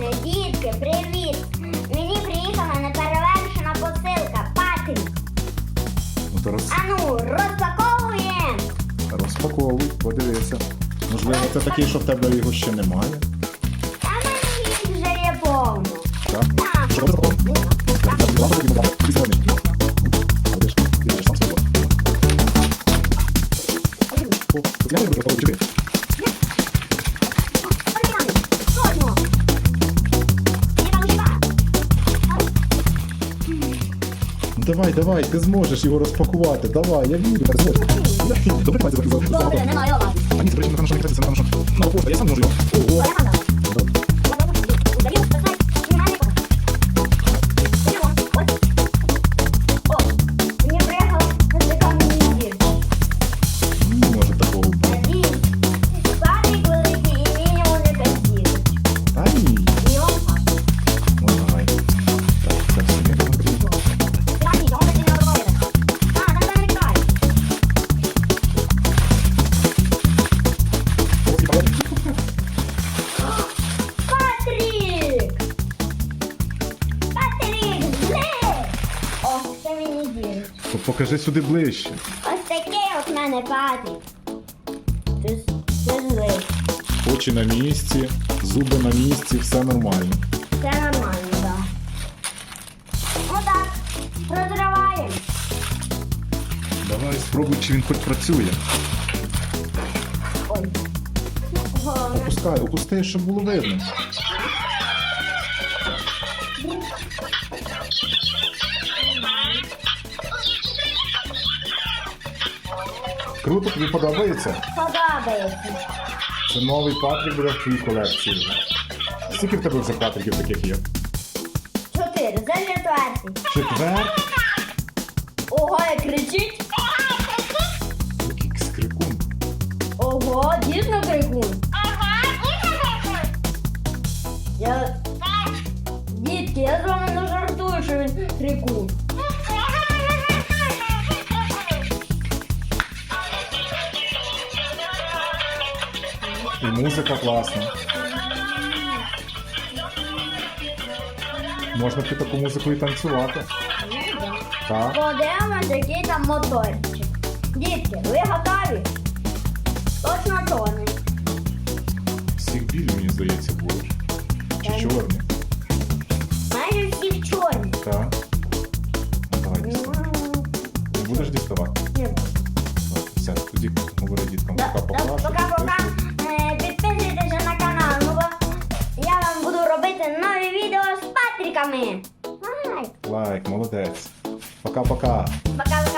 Дітки, привіт! Мені приїхала неперевершена посилка. Патрік. Ну роз... Ану, розпаковуємо. розпаковуй, подивися. Можливо, це такий, що в тебе його ще немає. А в мене їх вже є повно. Так? Так. Давай, давай, ти зможеш його розпакувати. Давай, я вірю, Добре, немає лава. А ні, це причина, що не крадеться, тому що на я сам можу його. Ого. Покажи сюди ближче. Ось такий от мене злий. Очі на місці, зуби на місці, все нормально. Це нормально, так. Отак. Розриваємо. Давай спробуй, чи він хоч працює. Ой. Головне. Опускай, щоб було видно. Круто, тобі подобається? Подобається. Це новий Патрік буде в твоїй колекції. вже. Скільки в тебе вже Патріків таких є? Чотири. Це четвертий. Четвер. Ого, як кричить. Який скрикун. Ого, дійсно крикун. Я... Дітки, я з вами не жартую, що він крикун. І музика класна. Можна під таку музику і танцювати. Так. Подивимось, який там моторчик. Дітки, ви готові? Точно чорний. Всіх білі, мені здається, будуть. Чи чорні? Майже всіх чорні. Так. Давай діставай. Не будеш діставати? Ну, Все, тоді говори діткам пока-пока. Пока-пока. Робити нові відео з Патріками. Лайк! Лайк, молодець. Пока-пока. Пока.